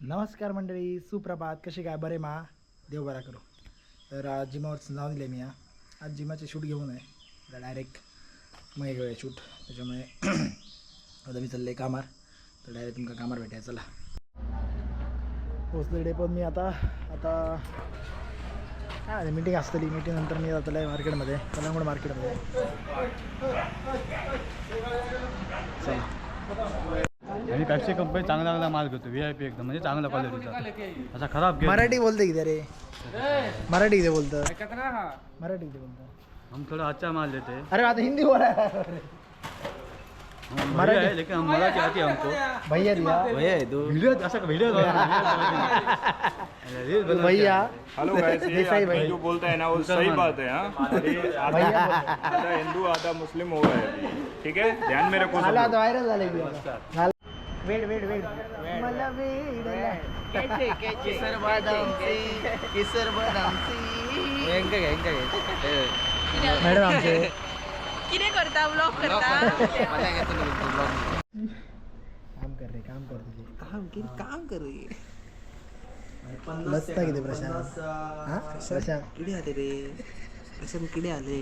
नमस्कार मंडळी सुप्रभात. कसे काय? बरे मा? देव बरा करू. तर आज जिमावरचं नाव दिलं मी आज जिमाचे शूट घेऊन आहे डायरेक्ट मग घेऊया शूट. त्याच्यामुळे आता मी चालले कामार. तर डायरेक्ट तुमका कामार भेटाय चला. पोचले डेपोत मी आता. आता काय मीटिंग असतली. मिटिंग नंतर मी जातलं मार्केटमध्ये कलंगूड मार्केटमध्ये पॅप्सी कंपनी चांगला चांगला माल घेतो व्ही आय पी एकदम म्हणजे चांगला क्वालिटीचा असा खराब घेत मराठी बोलते किती रे. मराठी किती बोलतं. मराठी किती बोलतं. हम थोड़ा अच्छा माल देते. हैं अरे आता हिंदी बोला मराठी- बढ़िया है लेकिन हम मराठी आती हमको. भैया दिया. भैया दो वीडियो ऐसा वीडियो भैया हेलो गाइस ये। जो बोलता है ना वो सही बात है हाँ? आधा भैया. आधा हिंदू आधा मुस्लिम हो रहा है अभी ठीक है? ध्यान में रखो सब झाला लोग। आता व्हायरल झाले झालं वेट वेट वेट मला वेड लागला. मॅडम आमचे. किती करता? ब्लॉग करता? काम कर रे काम कर तुझे काम की काम कर रे. लसता किती प्रशांत? हा? प्रशांत? किडे आले रे? असं किडे आले?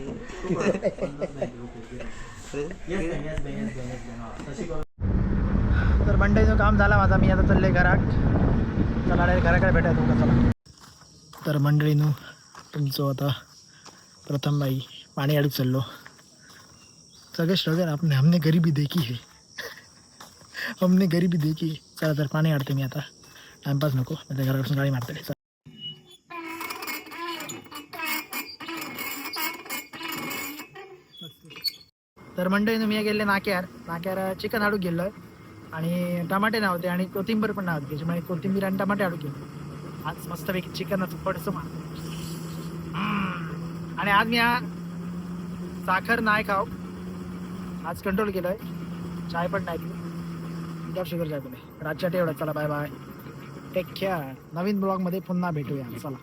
मंडईचं काम झाला माझा मी आता चालले घरात. चला डायरेक्ट घराकडे भेटाय तुमका चला तर मंडळीनं तुमचं आता प्रथम बाई पाणी अडूक चाललो. सगळे स्ट्रगल आपण हमने गरिबी देखी है. हमने गरिबी देखी चला तर पाणी अडते मी आता. टाइमपास नको नाही घराकडून गाडी मारते तर मंडळी मी गेले नाक्यार. नाक्यार चिकन हाडूक आहे आणि टमाटे नव्हते आणि कोथिंबीर पण नव्हती त्याच्यामुळे कोथिंबीर आणि टमाटे आडू केले. आज मस्तपैकी चिकन थोडंसं मारतो. आणि आज मी साखर नाही खाऊ. आज कंट्रोल केलं आहे चाय पण नाही पिऊ. विदाउट शुगर चाय पिले रातच्या एवढं चला बाय बाय टेक केअर नवीन ब्लॉगमध्ये पुन्हा भेटूया. चला.